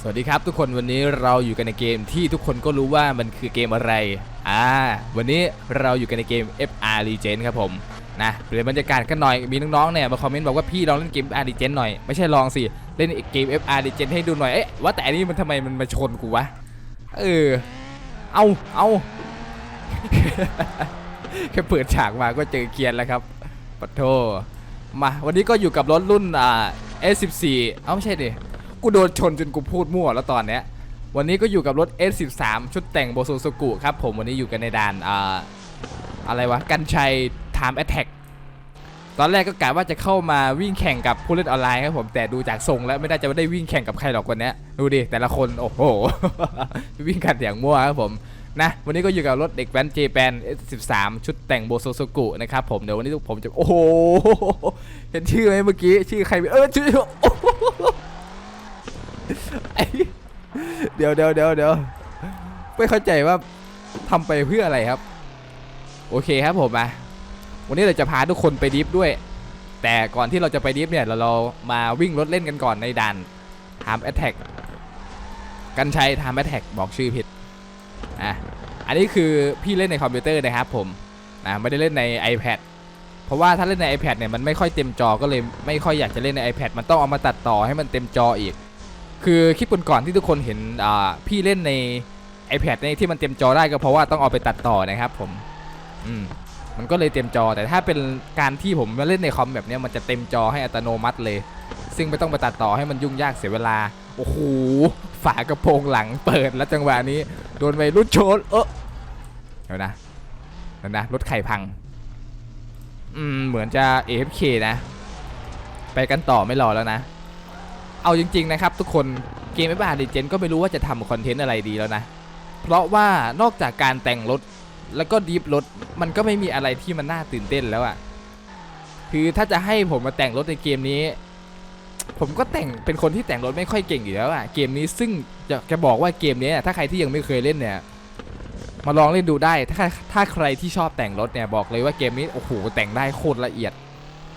สวัสดีครับทุกคนวันนี้เราอยู่กันในเกมที่ทุกคนก็รู้ว่ามันคือเกมอะไร อ่า วันนี้เราอยู่กันในเกม FR Legend ครับผมนะเปลี่ยนบรรยากาศกันหน่อยมีน้องๆเนี่ยมาคอมเมนต์บอกว่าพี่ลองเล่นเกม FR Legend หน่อยไม่ใช่ลองสิเล่นเกม FR Legend ให้ดูหน่อยเอ๊ะว่าแต่อันนี้มันทำไมมันมาชนกูวะเออเอาเอาแค่เปิดฉากมาก็เจอเกียร์แล้วครับปะโทมาวันนี้ก็อยู่กับรถรุ่นอ่า S14 เอ้าไม่ใช่ดิ กูโดนชนจนกูพูดมั่วแล้วตอนเนี้ย วันนี้ก็อยู่กับรถ S13 ชุดแต่งโบโซสกุครับผมวันนี้อยู่กันในด่านอ่าอะไรวะ กันชัย Time Attack ตอนแรกก็กะว่าจะเข้ามาวิ่งแข่งกับผู้เล่นออนไลน์ครับผมแต่ดูจากทรงแล้วไม่น่าจะไได้วิ่งแข่งกับใครหรอกวันเนี้ยดูดิแต่ละคนโอ้โห วิ่งกันอย่างมั่วครับผมนะวันนี้ก็อยู่กับรถเด็กแว้นเจแปน S13 ชุดแต่งโบโซสกุนะครับผมเดี๋ยววันนี้ผมจะโอ้โหเห็นชื่อไหมเมื่อกี้ชื่อใครเออชื่อ เดี๋ยวเดี๋ยวเดี๋ยวเดี๋ยวไม่เข้าใจว่าทำไปเพื่ออะไรครับ โอเคครับผมมาวันนี้เราจะพาทุกคนไปดิฟด้วย แต่ก่อนที่เราจะไปดิฟเนี่ย เราเรามาวิ่งรถเล่นกันก่อนในด่าน Time Attack กันชัย Time Attack บอกชื่อผิดอะอันนี้คือพี่เล่นในคอมพิวเตอร์นะครับผมนะไม่ได้เล่นใน iPad เพราะว่าถ้าเล่นใน iPad เนี่ยมันไม่ค่อยเต็มจอก็เลยไม่ค่อยอยากจะเล่นใน iPad มันต้องเอามาตัดต่อให้มันเต็มจออีก คือคลิปก่อนๆที่ทุกคนเห็นพี่เล่นใน iPad ในที่มันเต็มจอได้ก็เพราะว่าต้องเอาไปตัดต่อนะครับผมอืมมันก็เลยเต็มจอแต่ถ้าเป็นการที่ผมมาเล่นในคอมแบบนี้มันจะเต็มจอให้อัตโนมัติเลย ซึ่งไม่ต้องไปตัดต่อให้มันยุ่งยากเสียเวลา โอ้โหฝากระโปรงหลังเปิดแล้วจังหวะนี้ โดนไปรุ่นโชนเออเดี๋ยวนะเดี๋ยวนะรถไข่พัง อืมเหมือนจะ AFK นะ ไปกันต่อไม่รอแล้วนะ เอาจริงๆนะครับทุกคนเกมไม่บ้าดีเจนก็ไม่รู้ว่าจะทำคอนเทนต์อะไรดีแล้วนะ เพราะว่านอกจากการแต่งรถแล้วก็ดีฟรถมันก็ไม่มีอะไรที่มันน่าตื่นเต้นแล้วอะ่ะคือถ้าจะให้ผมมาแต่งรถในเกมนี้ ผมก็แต่งเป็นคนที่แต่งรถไม่ค่อยเก่งอยู่แล้วอะเกมนี้ซึ่งจะจะบอกว่าเกมนี้ถ้าใครที่ยังไม่เคยเล่นเนี่ย มาลองเล่นดูได้ถ้าถ้าใครที่ชอบแต่งรถเนี่ยบอกเลยว่าเกมนี้โอ้โหแต่งได้โคตรละเอียด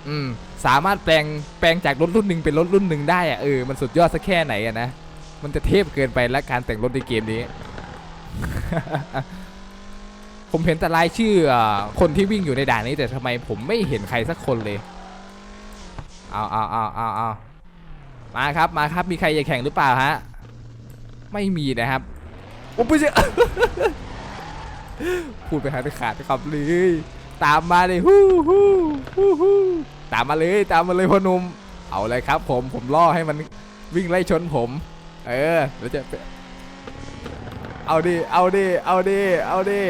อืมสามารถแปลงแปลงจากรถรุ่นหนึ่งเป็นรถรุ่นหนึ่งได้อะเออมันสุดยอดสักแค่ไหนอะนะมันจะเทพเกินไปและการแต่งรถในเกมนี้ ผมเห็นแต่รายชื่ออคนที่วิ่งอยู่ในด่านนี้แต่ทำไมผมไม่เห็นใครสักคนเลยเอาเอาเอาเอาเอามาครับมาครับมีใครจะแข่งหรือเปล่าฮะไม่มีนะครับโอ้ไม่ใช่พูดไปหาไปขาดไปครับเลย ตามมาเลยฮู้ฮู้ฮู้ฮู้ตามมาเลยตามมาเลยพ่อหนุ่มเอาเลยครับ ผมผมล่อให้มันวิ่งไล่ชนผม เออเดี๋ยวจะเอาดิเอาดิเอาดิเอาดิ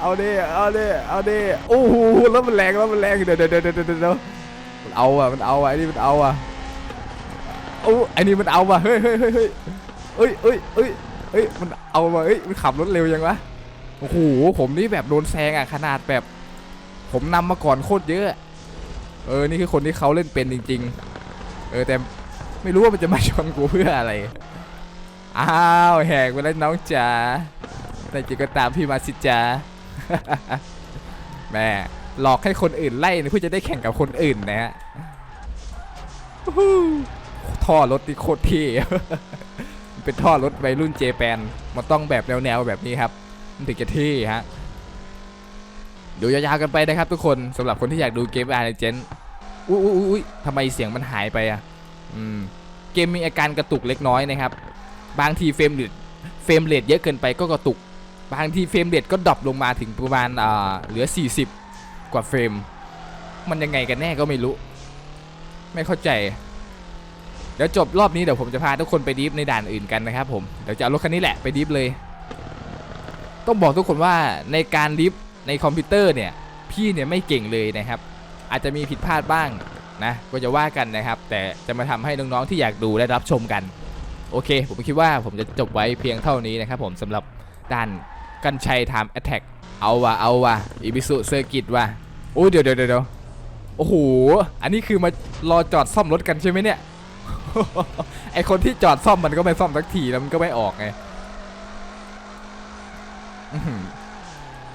เอาดิเอาดิเอาดิโอ้โหแล้วมันแรงแล้วมันแรงเดี๋ยวเดี๋ยวเดี๋ยวเดี๋ยวเดี๋ยวมันเอาอะมันเอาอะไอ้นี่มันเอาอะโอ้ไอ้นี่มันเอาอะเฮ้ยเฮ้ยเฮ้ยเฮ้ยเอ้ยเอ้ยเอ้ยเอ้ยมันเอามาเอ้ยมันขับรถเร็วยังวะโอ้โหผมนี่แบบโดนแซงอะขนาดแบบ ผมนำมาก่อนโคตรเยอะ เออ นี่คือคนที่เขาเล่นเป็นจริง ๆ เออแต่ไม่รู้ว่ามันจะมาชนกูเพื่ออะไร อ้าวแหกไปแล้วน้องจ๋า แต่จริงก็ตามพี่มาสิจ๋า แม่หลอกให้คนอื่นไล่เพื่อจะได้แข่งกับคนอื่นนะฮะท่อรถที่โคตรเท่เป็นท่อรถวัยรุ่นเจแปน มันต้องแบบแนวๆแบบนี้ครับ มันถึงจะเท่ฮะ เดี๋ยวยาวๆกันไปนะครับทุกคนสำหรับคนที่อยากดูเกมอาร์เจนอุ้ยอุ้ยอุ้ยทำไมเสียงมันหายไปอะอืมเกมมีอาการกระตุกเล็กน้อยนะครับ บางทีเฟรมเรทเฟรมเรทเยอะเกินไปก็กระตุก บางทีเฟรมเรทก็ดรอปลงมาถึงประมาณอ่าเหลือ 40 กว่าเฟรม มันยังไงกันแน่ก็ไม่รู้ ไม่เข้าใจเดี๋ยวจบรอบนี้เดี๋ยวผมจะพาทุกคนไปดีฟในด่านอื่นกันนะครับผมเดี๋ยวจะเอารถคันนี้แหละไปดีฟเลย ต้องบอกทุกคนว่าในการดิฟ ในคอมพิวเตอร์เนี่ยพี่เนี่ยไม่เก่งเลยนะครับ อาจจะมีผิดพลาดบ้างนะก็จะว่ากันนะครับ แต่จะมาทำให้น้องๆที่อยากดูและรับชมกัน โอเค ผมคิดว่าผมจะจบไว้เพียงเท่านี้นะครับผมสำหรับด้านกันชัย Time Attack เอาว่ะเอาว่ะอีบิสุเซอร์กิตว่ะโอ้เดี๋ยวเดี๋ยวเดี๋ยวโอ้โหอันนี้คือมารอจอดซ่อมรถกันใช่ไหมเนี่ยไอคนที่จอดซ่อมมันก็ไม่ซ่อมสักทีแล้วมันก็ไม่ออกไง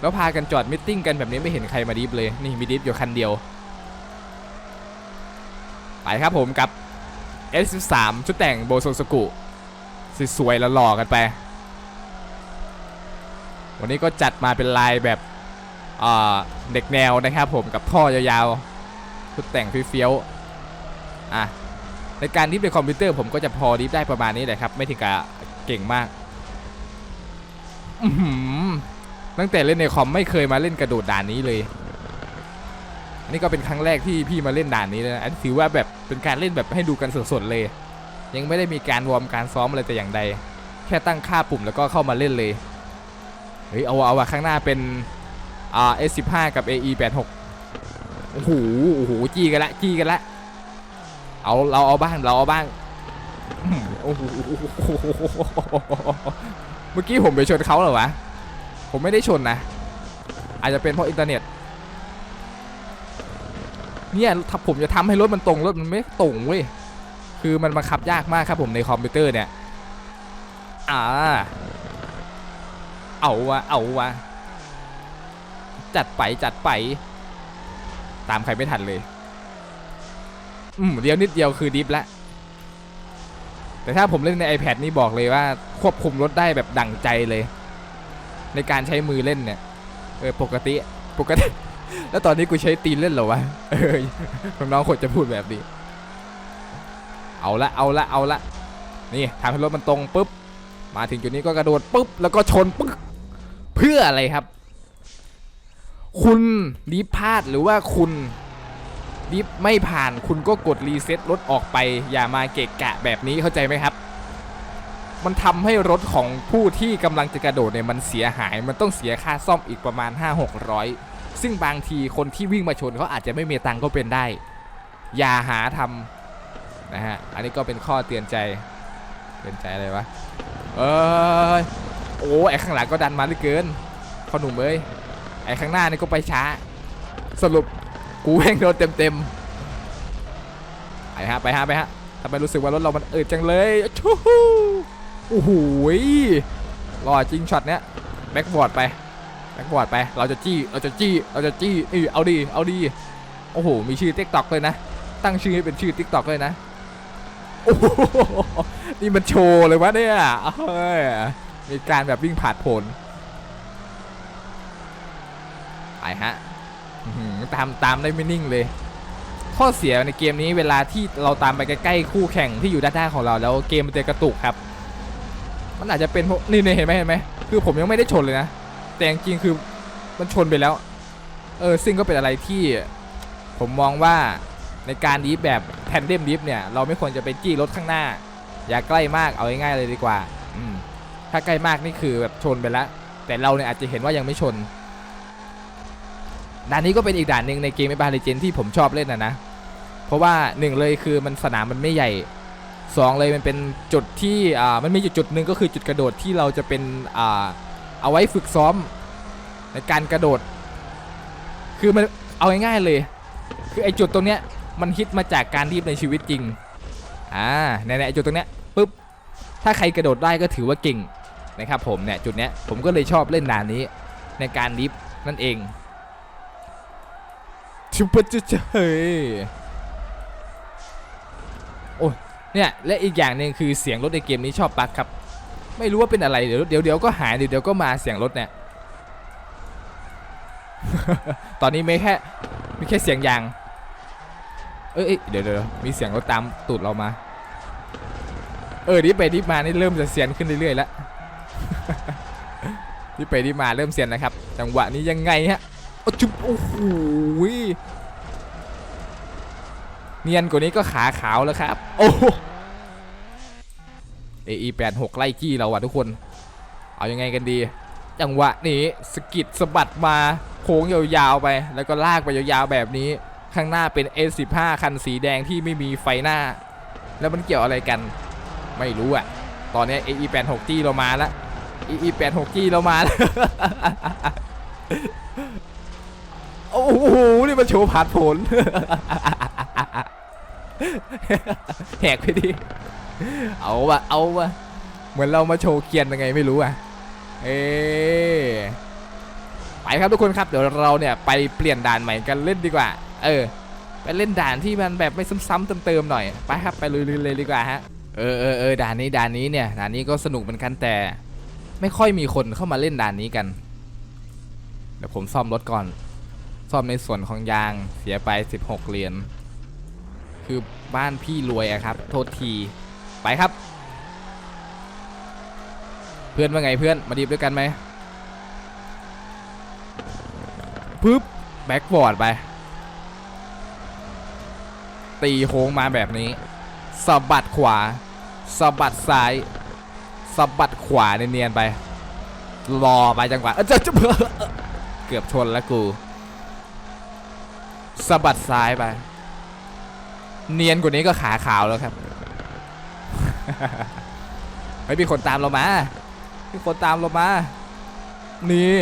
แล้วพากันจอดมิทติ้งกันแบบนี้ไม่เห็นใครมาดิฟเลย นี่มีดิฟอยู่คันเดียว ไปครับผมกับ S13 ชุดแต่งโบโซสกุสวยๆแล้วหล่อกันไป วันนี้ก็จัดมาเป็นลายแบบเด็กแนวนะครับผมกับท่อยาวๆชุดแต่งเฟี้ยวๆอะในการดิฟในคอมพิวเตอร์ผมก็จะพอดิฟได้ประมาณนี้แหละครับ ไม่ถึงกับเก่งมาก ตั้งแต่เล่นในคอมไม่เคยมาเล่นกระโดดด่านนี้เลย อันนี้ก็เป็นครั้งแรกที่พี่มาเล่นด่านนี้เลยนะอันนถือว่าแบบเป็นการเล่นแบบให้ดูกันสดๆเลย ยังไม่ได้มีการวอร์มการซ้อมอะไรแต่อย่างใด แค่ตั้งค่าปุ่มแล้วก็เข้ามาเล่นเลย เฮ้ยเอาเอาว่ะข้างหน้าเป็นอ่า S15 กับ AE 86 โอ้โหโอ้โหจี้กันละจี้กันละเอาเราเอาบ้างเราเอาบ้างโอ้โหเมื่อกี้ผมไปชนเขาเหรอวะ ผมไม่ได้ชนนะ อาจจะเป็นเพราะอินเทอร์เน็ต เนี่ยถ้าผมจะทำให้รถมันตรงรถมันไม่ตรงเว้ย คือมันบังคับยากมากครับผมในคอมพิวเตอร์เนี่ย อ่า เอาวะเอาวะจัดไปจัดไป ตามใครไม่ทันเลย อืมเดียวนิดเดียวคือดิฟละแต่ถ้าผมเล่นใน iPad นี่บอกเลยว่า ควบคุมรถได้แบบดั่งใจเลย ในการใช้มือเล่นเนี่ยเออปกติปกติ แล้วตอนนี้กูใช้ตีนเล่นเหรอวะเออน้องๆคนจะพูดแบบนี้ เอาละเอาละเอาละนี่ทำให้รถมันตรงปุ๊บมาถึงจุดนี้ก็กระโดดปุ๊บแล้วก็ชนปึ๊กเพื่ออะไรครับ คุณดีฟพลาดหรือว่าคุณดีฟไม่ผ่านคุณก็กดรีเซ็ตรถออกไป อย่ามาเกะกะแบบนี้เข้าใจไหมครับ มันทำให้รถของผู้ที่กำลังจะกระโดดเนี่ยมันเสียหาย มันต้องเสียค่าซ่อมอีกประมาณ 5-600 ซึ่งบางทีคนที่วิ่งมาชนเขาอาจจะไม่มีตังค์ก็เป็นได้ อย่าหาทำนะฮะ อันนี้ก็เป็นข้อเตือนใจ เตือนใจอะไรวะ เอ้ยโอ้ไอข้างหลังก็ดันมาเหลือเกินพ่อหนุ่มเอ้ย ไอข้างหน้านี่ก็ไปช้า สรุปกูแม่งโดนเต็มเต็มๆ ไปฮะ ไปฮะ ไปฮะทำไมรู้สึกว่ารถเรามันเอิดจังเลยชูฮู โอ้โหรอจริงช็อตเนี้ยแบ็กบอร์ดไปแบ็กบอร์ดไป เราจะจี้ เราจะจี้ เราจะจี้เออเอาดี เอาดี โอ้โห มีชื่อ t ิ k t o k เลยนะ ตั้งชื่อให้เป็นชื่อ t ิ k t o k เลยนะ โอ้โห นี่มันโชว์เลยวะเนี่ยเฮ้ย มีการแบบวิ่งผ่านผลไปฮะตามตามได้ไม่นิ่งเลย ข้อเสียในเกมนี้เวลาที่เราตามไปใกล้ๆคู่แข่งที่อยู่ด้านหน้าของเราแล้วเกมมันจะกระตุกครับ มันอาจจะเป็นเพราะนี่เห็นไหมเห็นไหมคือผมยังไม่ได้ชนเลยนะ แต่จริงคือมันชนไปแล้ว เออซึ่งก็เป็นอะไรที่ผมมองว่าในการดีฟแบบแทนเดมดีฟเนี่ย เราไม่ควรจะไปจี้รถข้างหน้า อย่าใกล้มากเอาง่ายๆเลยดีกว่า อืมถ้าใกล้มากนี่คือแบบชนไปแล้ว แต่เราเนี่ยอาจจะเห็นว่ายังไม่ชนด่านนี้ก็เป็นอีกด่านหนึ่งในเกมไอบาเลเจนที่ผมชอบเล่นนะนะ เพราะว่าหนึ่งเลยคือมันสนามมันไม่ใหญ่ สองเลยมันเป็นจุดที่อ่ามันมีจุดจุดหนึ่งก็คือจุดกระโดดที่เราจะเป็นอ่าเอาไว้ฝึกซ้อมในการกระโดด คือมันเอาง่ายๆเลย คือไอจุดตรงเนี้ยมันฮิตมาจากการรีบในชีวิตจริงอ่าในในจุดตรงเนี้ยปุ๊บถ้าใครกระโดดได้ก็ถือว่าเก่งนะครับผมเนี่ยจุดเนี้ยผมก็เลยชอบเล่นด่านนี้ ในการดิฟนั่นเองชุบปะจุเฉยโอ้ย เนี่ยและอีกอย่างหนึ่งคือเสียงรถในเกมนี้ชอบบั๊กครับ ไม่รู้ว่าเป็นอะไรเดี๋ยวเดี๋ยวเดี๋ยวก็หายเดี๋ยวเดี๋ยวก็มาเสียงรถเนี่ยตอนนี้ไม่แค่มีแค่เสียงยางเอ้ยเดี๋ยวเดี๋ยวมีเสียงรถตามตูดเรามา เออดิไปดิมานี่เริ่มจะเซียนขึ้นเรื่อยๆแล้วดิไปดิมาเริ่มเซียนนะครับ จังหวะนี้ยังไงฮะโอ้จุ๊บโอ้โห เนียนกว่านี้ก็ขาขาวแล้วครับ โอ้เอไแปดหกไล่จี้เราอะทุกคน เอายังไงกันดี จังหวะนี้สกิดสะบัดมาโค้งยาวๆไป แล้วก็ลากไปยาวๆแบบนี้ ข้างหน้าเป็น S15 คันสีแดงที่ไม่มีไฟหน้า แล้วมันเกี่ยวอะไรกัน ไม่รู้อะตอนนี้ AE86G เรามาแล้ว AE86G เรามาแล้วโอ้โห นี่มันโชว์ผ่านผล แหกไปดิเอาวะเอาวะเหมือนเรามาโชว์เกียนยังไงไม่รู้อะเอ๊ไปครับทุกคนครับเดี๋ยวเราเนี่ยไปเปลี่ยนด่านใหม่กันเล่นดีกว่า เออ ไปเล่นด่านที่มันแบบไม่ซ้ำๆเติมๆหน่อยไปครับไปลุยๆเลยดีกว่าฮะเออเออเออด่านนี้ด่านนี้เนี่ยด่านนี้ก็สนุกเหมือนกันแต่ ไม่ค่อยมีคนเข้ามาเล่นด่านนี้กันเดี๋ยวผมซ่อมรถก่อน ซ่อมในส่วนของยางเสียไป 16 เหรียญ คือบ้านพี่รวยอะครับ โทษที ไปครับ เพื่อนว่าไงเพื่อน มาดีบด้วยกันไหมปึ๊บ แบ็กบอร์ดไป ตีโค้งมาแบบนี้สะบัดขวาสะบัดซ้ายสะบัดขวาเนียนๆไป รอไปจังหวะเอ้ยจะจะเกือบชนแล้วกูสะบัดซ้ายไป เนียนกว่านี้ก็ขาขาวแล้วครับ ไม่มีคนตามเรามามีคนตามเรามา นี่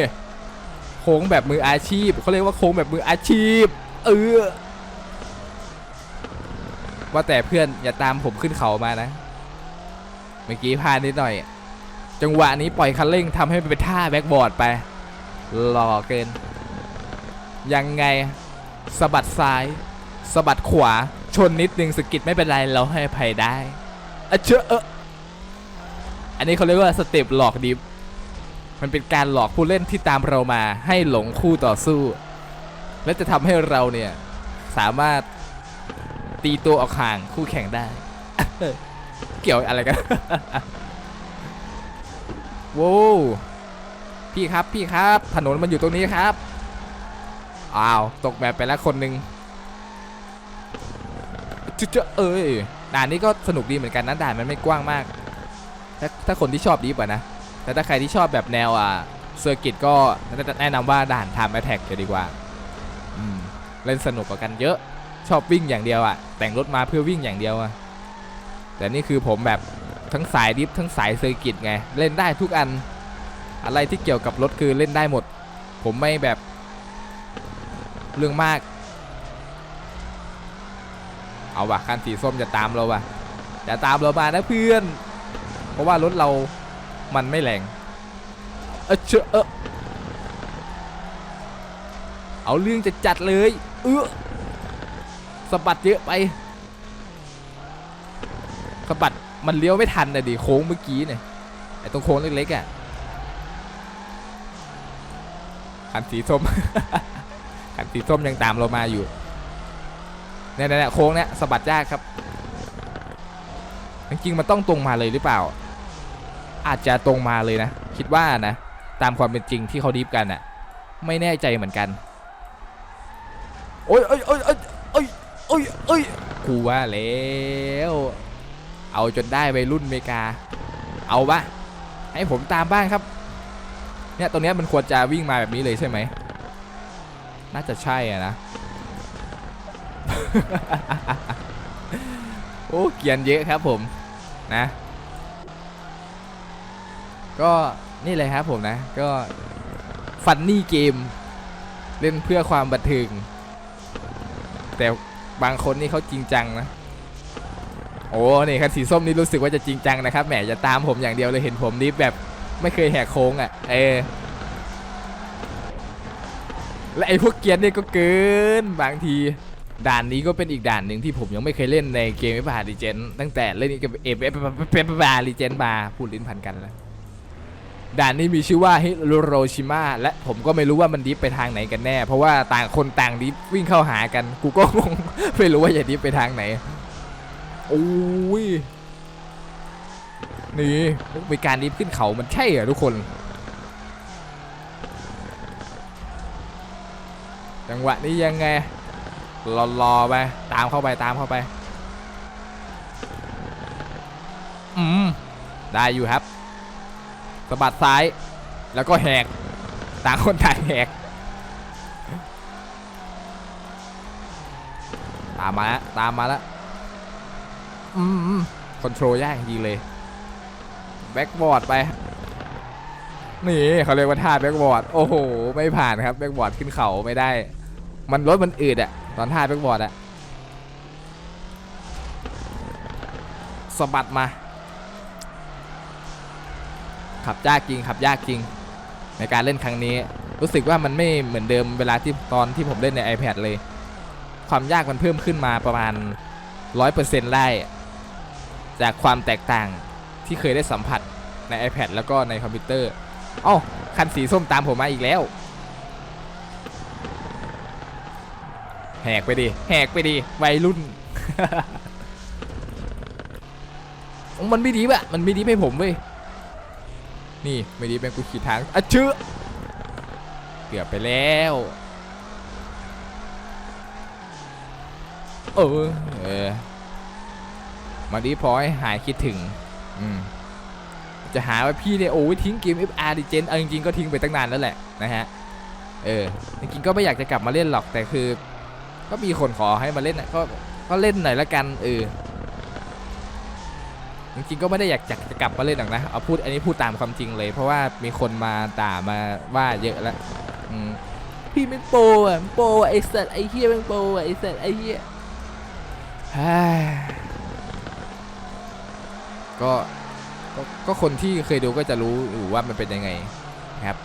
โค้งแบบมืออาชีพ เขาเรียกว่าโค้งแบบมืออาชีพ เออ ว่าแต่เพื่อนอย่าตามผมขึ้นเขามานะ เมื่อกี้พลาดนิดหน่อย จังหวะนี้ปล่อยคันเร่งทำให้เป็นท่าแบ็กบอร์ดไป หล่อเกิน ยังไงสะบัดซ้ายสะบัดขวา ชนนิดนึงสกิดไม่เป็นไรเราให้ภัยได้อะเชอเอะอันนี้เขาเรียกว่าสเต็ปหลอกดิฟมันเป็นการหลอกผู้เล่นที่ตามเรามาให้หลงคู่ต่อสู้ และจะทำให้เราเนี่ยสามารถตีตัวออกห่างคู่แข่งได้ เกี่ยวอะไรกันโว้วพี่ครับพี่ครับ ถนนมันอยู่ตรงนี้ครับ อ้าว ตกแบบไปแล้วคนหนึ่ง จุ๊จะเอ้ยด่านนี้ก็สนุกดีเหมือนกันนะด่านมันไม่กว้างมากถ้าถ้าคนที่ชอบดีกว่านะแต่ถ้าใครที่ชอบแบบแนวอะเซอร์กิตก็แนะนำว่าด่านทำแอทแทกจะดีกว่าอืมเล่นสนุกกว่ากันเยอะชอบวิ่งอย่างเดียวอะ แต่งรถมาเพื่อวิ่งอย่างเดียวอะแต่นี่คือผมแบบทั้งสายดิฟทั้งสายเซอร์กิตไง เล่นได้ทุกอัน อะไรที่เกี่ยวกับรถคือเล่นได้หมด ผมไม่แบบเรื่องมาก เอาว่ะคันสีส้มจะตามเราว่ะจะตามเรามานะเพื่อน เพราะว่ารถเรามันไม่แรงเออเชอเออเอาเรื่องจะจัดเลยเออสะบัดเยอะไปสะบัดมันเลี้ยวไม่ทันนะดิโค้งเมื่อกี้เนี่ยไอ้ตรงโค้งเล็กๆอะคันสีส้มคันสีส้มยังตามเรามาอยู่ เนี่ยเนี่ยๆโค้งเนี่ยสะบัดยากครับจริงๆมันต้องตรงมาเลยหรือเปล่า อาจจะตรงมาเลยนะ คิดว่านะ ตามความเป็นจริงที่เขาดิฟกันอะไม่แน่ใจเหมือนกัน โอ้ยโอ้ยโอ้ยโอ้ยโอ้ยโอ้ยโอ้ยกูว่าแล้วเอาจนได้วัยรุ่นอเมริกา เอาปะให้ผมตามบ้างครับ เนี่ยตรงเนี้ยมันควรจะวิ่งมาแบบนี้เลยใช่ไหม น่าจะใช่อะนะ โอ้เกียนเยอะครับผมนะ ก็นี่เลยครับผมนะ ก็ฟันนี่เกม เล่นเพื่อความบันเทิงแต่บางคนนี่เขาจริงจังนะ โอ้นี่คันสีส้มนี่รู้สึกว่าจะจริงจังนะครับแหมจะตามผมอย่างเดียวเลยเห็นผมนี่แบบไม่เคยแหกโค้งอะ่ะ เออและไอ้พวกเกียร์นี่ก็เกินบางที ด่านนี้ก็เป็นอีกด่านหนึ่งที่ผมยังไม่เคยเล่นในเกมเอฟบารีเจนตั้งแต่เล่นเกมเอฟเอฟเป็นบารีเจนมาพูดลิ้นพันกันแล้วด่านนี้มีชื่อว่าฮิโรชิมาและผมก็ไม่รู้ว่ามันดิฟไปทางไหนกันแน่ เพราะว่าต่างคนต่างดิฟวิ่งเข้าหากัน กูก็งงไม่รู้ว่าจะดิฟไปทางไหนโอ้ยนี่มีการดิฟขึ้นเขามันใช่เหรอทุกคน จังหวะนี้ยังไง รอรอไปตามเข้าไปตามเข้าไปอืมได้อยู่ครับสะบัดซ้ายแล้วก็แหกต่างคนต่างแหกตามมาแล้วตามมาแล้วอืมคอนโทรลยากจริงเลยแบ็กบอร์ดไปนี่เขาเรียกว่าท่าแบ็กบอร์ดโอ้โห ไม่ผ่านครับแบ็กบอร์ดขึ้นเขาไม่ได้ มันรถมันอืดอะ ตอนท่าแบ็กบอร์ดอะสะบัดมา ขับยากจริงขับยากจริง ในการเล่นครั้งนี้ รู้สึกว่ามันไม่เหมือนเดิมเวลาที่ตอนที่ผมเล่นใน iPad เลย ความยากมันเพิ่มขึ้นมาประมาณ 100%ได้จากความแตกต่างที่เคยได้สัมผัสใน iPad แล้วก็ในคอมพิวเตอร์ เอ้า คันสีส้มตามผมมาอีกแล้ว แหกไปดิแหกไปดิวัยรุ่น มันไม่ดีปะมันไม่ดีให้ผมเว้ย นี่ไม่ดีเป็นกูขี่ทางอะเชื่อเกือบไปแล้ว เออเออมาดีพอให้หายคิดถึง อืมจะหาว่าพี่เนี่ยโอ้ยทิ้งเกม FR ดิเจนเอาจริงๆก็ทิ้งไปตั้งนานแล้วแหละนะฮะ เออจริงๆก็ไม่อยากจะกลับมาเล่นหรอกแต่คือ ก็มีคนขอให้มาเล่นนะก็ก็เล่นหน่อยละกันเออจริงๆก็ไม่ได้อยากจะกลับมาเล่นหรอกนะเอาพูดอันนี้พูดตามความจริงเลย เพราะว่ามีคนมาด่ามาว่าเยอะแล้วพี่ไม่งโปรอะโปรไอสัตว์ไอเฮียแม่งโปรอะไอสัตว์ไอเฮียเฮ้ยก็ก็ก็คนที่เคยดูก็จะรู้อยู่ว่ามันเป็นยังไงครับ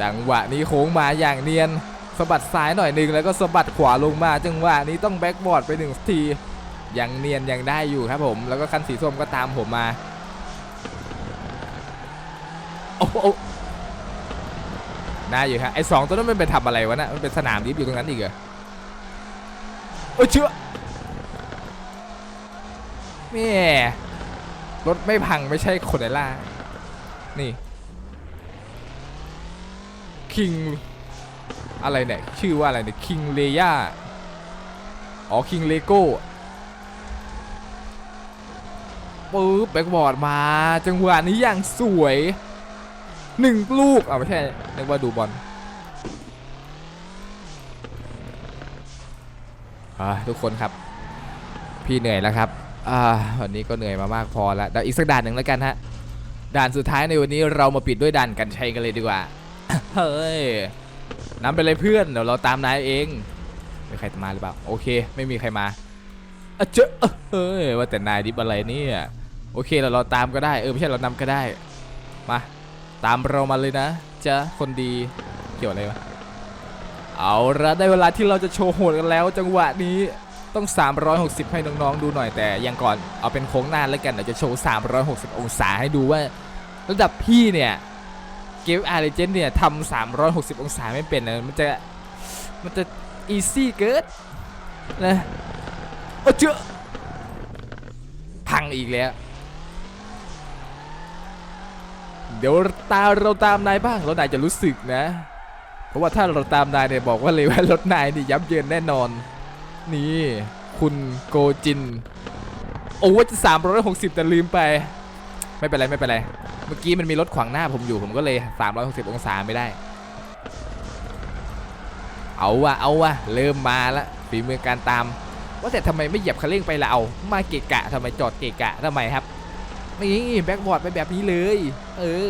จังหวะนี้โค้งมาอย่างเนียนสะบัดซ้ายหน่อยหนึ่งแล้วก็สะบัดขวาลงมาจังหวะนี้ต้องแบ็กบอร์ดไปหนึ่งทียังเนียนยังได้อยู่ครับผมแล้วก็คันสีส้มก็ตามผมมาโอ้โหได้อยู่ฮะไอสองตัวนั้นมันไปทำอะไรวะนะมันเป็นสนามดิฟอยู่ตรงนั้นอีกเหรอเออเชื่อแม่รถไม่พังไม่ใช่คนไอล่านี่ คิงอะไรเนี่ยชื่อว่าอะไรเนี่ยคิงเลย่าอ๋อคิงเลโก้ปุ๊บแบ็กบอร์ดมาจังหวะนี้อย่างสวยหนึ่งลูกอ่าไม่ใช่นึกว่าดูบอลทุกคนครับ พี่เหนื่อยแล้วครับวันนี้ก็เหนื่อยมามากพอแล้วเดี๋ยวอีกสักด่านหนึ่งแล้วกันฮะด่านสุดท้ายในวันนี้เรามาปิดด้วยด่านกันชัยกันเลยดีกว่า เฮ้ยนำไปเลยเพื่อนเดี๋ยวเราตามนายเองมีใครมาหรือเปล่าโอเค ไม่มีใครมาอะเจอเฮ้ยว่าแต่นายดิบอะไรเนี่ยโอเคเราเราตามก็ได้เออไม่ใช่เรานำก็ได้มาตามเรามาเลยนะจะคนดีเกี่ยวอะไรวะเอาละได้เวลาที่เราจะโชว์โหดกันแล้ว จังหวะนี้ต้อง 360 ให้น้องๆดูหน่อยแต่ยังก่อนเอาเป็นโค้งหน้าแล้วกันเดี๋ยวจะโชว์ 360 องศาให้ดูว่า ระดับพี่เนี่ย เกมอาร์เรเจนเนี่ยทำ360อยหกสิบองศาไม่เป็นนะมันจะ มันจะอีซี่เกินนะโอ้เจ้าพังอีกแล้ว เดี๋ยวตาเราตามนายบ้างแล้วนายจะรู้สึกนะ เพราะว่าถ้าเราตามนายเนี่ยบอกว่าเลยว่ารถนายนี่ยับเยินแน่นอน นี่ คุณโกจิน โอ้ว่าจะ360แต่ลืมไป ไม่เป็นไรไม่เป็นไร มื่อกี้มันมีรถขวางหน้าผมอยู่ผมก็เลย 360 องศาไม่ได้ เอาวะเอาวะเริ่มมาละฝีมือการตาม ว่าแต่ทำไมไม่เหยียบคันเร่งไปละเอามาเกะกะทำไมจอดเกะกะทำไมครับนี่แบ็กบอร์ดไปแบบนี้เลย เออ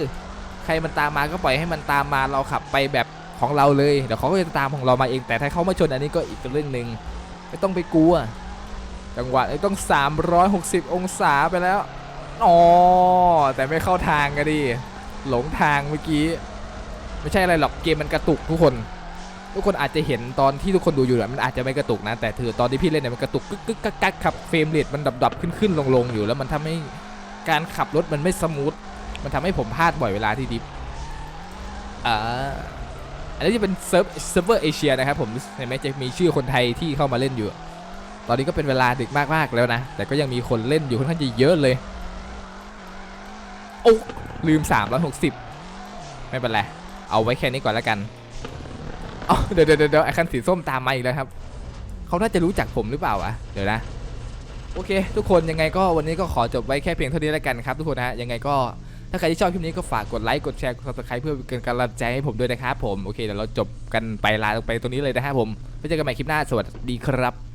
ใครมันตามมาก็ปล่อยให้มันตามมาเราขับไปแบบของเราเลยเดี๋ยวเขาก็จะตามของเรามาเอง แต่ถ้าเขามาชนอันนี้ก็อีกเรื่องหนึ่งไม่ต้องไปกลัว จังหวะต้อง 360 องศาไปแล้ว อ๋อ แต่ไม่เข้าทางกันดิ หลงทางเมื่อกี้ ไม่ใช่อะไรหรอกเกมมันกระตุกทุกคน ทุกคนอาจจะเห็นตอนที่ทุกคนดูอยู่อะมันอาจจะไม่กระตุกนะ แต่ถือตอนที่พี่เล่นเนี่ยมันกระตุกกึกกึกกักกักขับเฟรมเรทมันดับดับขึ้นขึ้นลงลงอยู่แล้วมันทำให้การขับรถมันไม่สมูทมันทำให้ผมพลาดบ่อยเวลาที่ดิฟอ่าอันนี้จะเป็นเซิร์ฟเซิร์ฟเวอร์เอเชียนะครับผมเห็นไหมจะมีชื่อคนไทยที่เข้ามาเล่นอยู่ ตอนนี้ก็เป็นเวลาดึกมากๆแล้วนะ แต่ก็ยังมีคนเล่นอยู่ค่อนข้างจะเยอะเลย โอ้ลืม 360 ไม่เป็นไร เอาไว้แค่นี้ก่อนแล้วกันเอาเดี๋ยวเดี๋ยวเดี๋ยวไอ้คันสีส้มตามมาอีกแล้วครับ เขาน่าจะรู้จักผมหรือเปล่าวะ เดี๋ยวนะ โอเค ทุกคนยังไงก็วันนี้ก็ขอจบไว้แค่เพียงเท่านี้แล้วกันครับทุกคนนะฮะ ยังไงก็ถ้าใครที่ชอบคลิปนี้ก็ฝากกดไลค์กดแชร์กด subscribe เพื่อเป็นกำลังใจให้ผมด้วยนะครับผม โอเคเดี๋ยวเราจบกันไปลาไปตรงนี้เลยนะครับผมไว้เจอกันใหม่คลิปหน้าสวัสดีครับ